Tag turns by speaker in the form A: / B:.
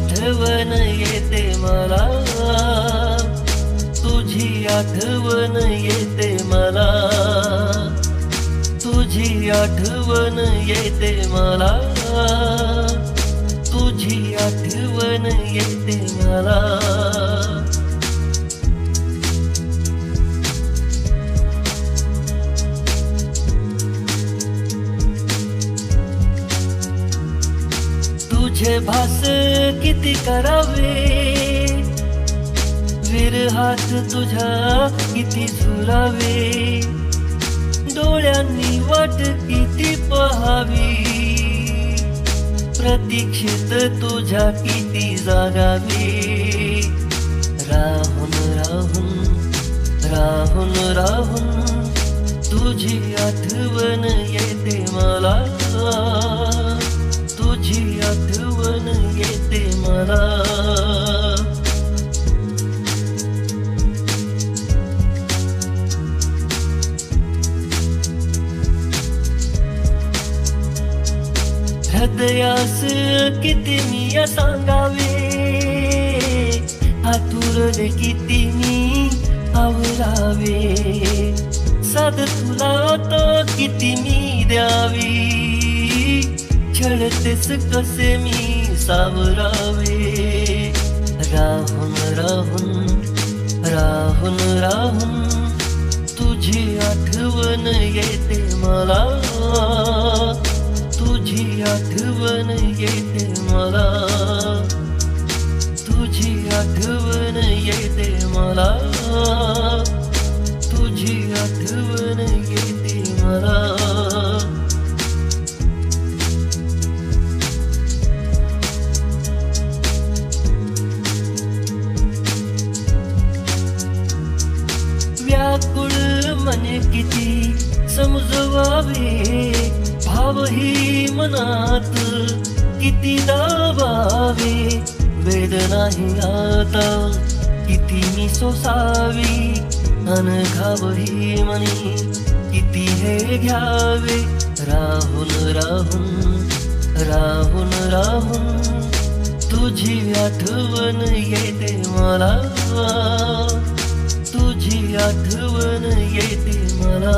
A: आठवण येते मला. तुझी आठवण येते मला. तुझी आठवण येते मला. तुझी आठवण येते मला. भास किती करावे? विरहात तुझ्या किती झुरावे? डोळ्यांनी वाट किती पहावी? प्रतीक्षित तुझ्या किती जागावी? राहून राहून राहून राहून तुझी आठवण येते. हृदयास किती मी सांगावे? आतुरले किती मी आवरावे? साध तुला तो किती मी द्यावी? छळतेस कसे मी सावरावे? राहून राहून राहून राहून तुझी आठवण येते मला. आठवण येते मला. तुझी आठवण येते मला. तुझी आठवण येते मला. व्याकुळ मन किती समजवावे. भावही मनात किती दाबावे वेदनाही आता किती मी सोसावी अनघावही मनी किती हे घ्यावे राहून राहून राहून राहून तुझी आठवण येते मला तुझी आठवण येते मला